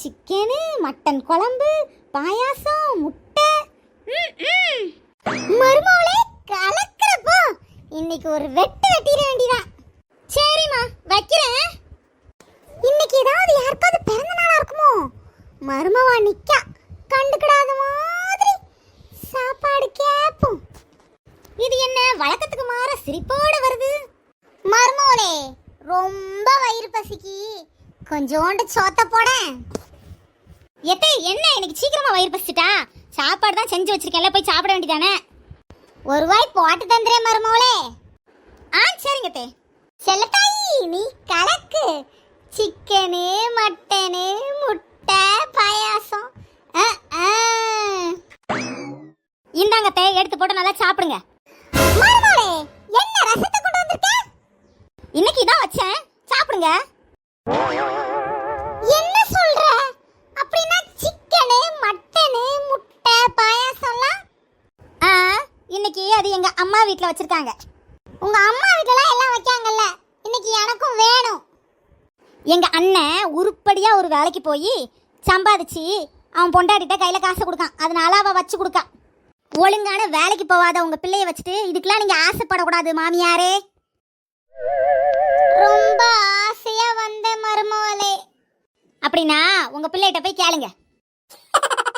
Chicken mutton குழம்பு பாயாசம் முட்டை. மருமகளே கலக்கிறப்போ இன்னைக்கு ஒரு வெட்டு வெட்டிட வேண்டியதான் சரிம்மா வைக்கிறேன். இன்னைக்கு ஏதாவது யாருக்காவது பிறந்த நாளா இருக்குமோ? மருமவா நிக்கா. கண்டுக்கிடாத மாதிரி சாப்பாடு கேப்போம் இது என்ன வழக்கத்துக்கு மாற சிரிப்போட வருது? மருமோளே ரொம்ப வயிறு பசிக்கு. கொஞ்சோண்டு சோத்த போட எத்தே என்ன? எனக்கு சீக்கிரமா வயிறு பசிச்சிட்டா? சாப்பாடு தான் செஞ்சு வச்சிருக்கேன்ல போய் சாப்பிட வேண்டியதானே? ஒரு வாய் போட்டு தந்துறேன் மருமோளே ஆ சரிங்க தே. செல்லத்தாயி நீ கலக்கு. சிக்கனு மட்டனு முட்டை பாயாசம். ஆ, ஆ. இந்தாங்க தே எடுத்து போட்டு நல்லா சாப்பிடுங்க. மருமோளே என்ன ரசத்தை கொண்டு வந்திருக்க? இன்னைக்கு இதான் வச்சேன். சாப்பிடுங்க. இன்னைக்கு அது எங்க அம்மா வீட்ல வச்சிருக்காங்க. உங்க அம்மா வீட்லலாம் எல்லாம் வைக்காங்கல்ல? இன்னைக்கு எனக்கும் வேணும். எங்க அண்ணன் உருப்படியா ஒரு வேலைக்கு போய் சம்பாதிச்சு அவன் பொண்டாட்டிட்ட கையில காசு கொடுக்கான். அதனால அவ வச்சு கொடுக்கா ஒழுங்கான வேலைக்கு போவாத உங்க பிள்ளைய வச்சுட்டு இதுக்கெல்லாம் நீங்க ஆசைப்படக்கூடாது மாமியாரே. ரொம்ப ஆசையா வந்த மருமவளே அப்படின்னா உங்க பிள்ளைகிட்ட போய் கேளுங்க.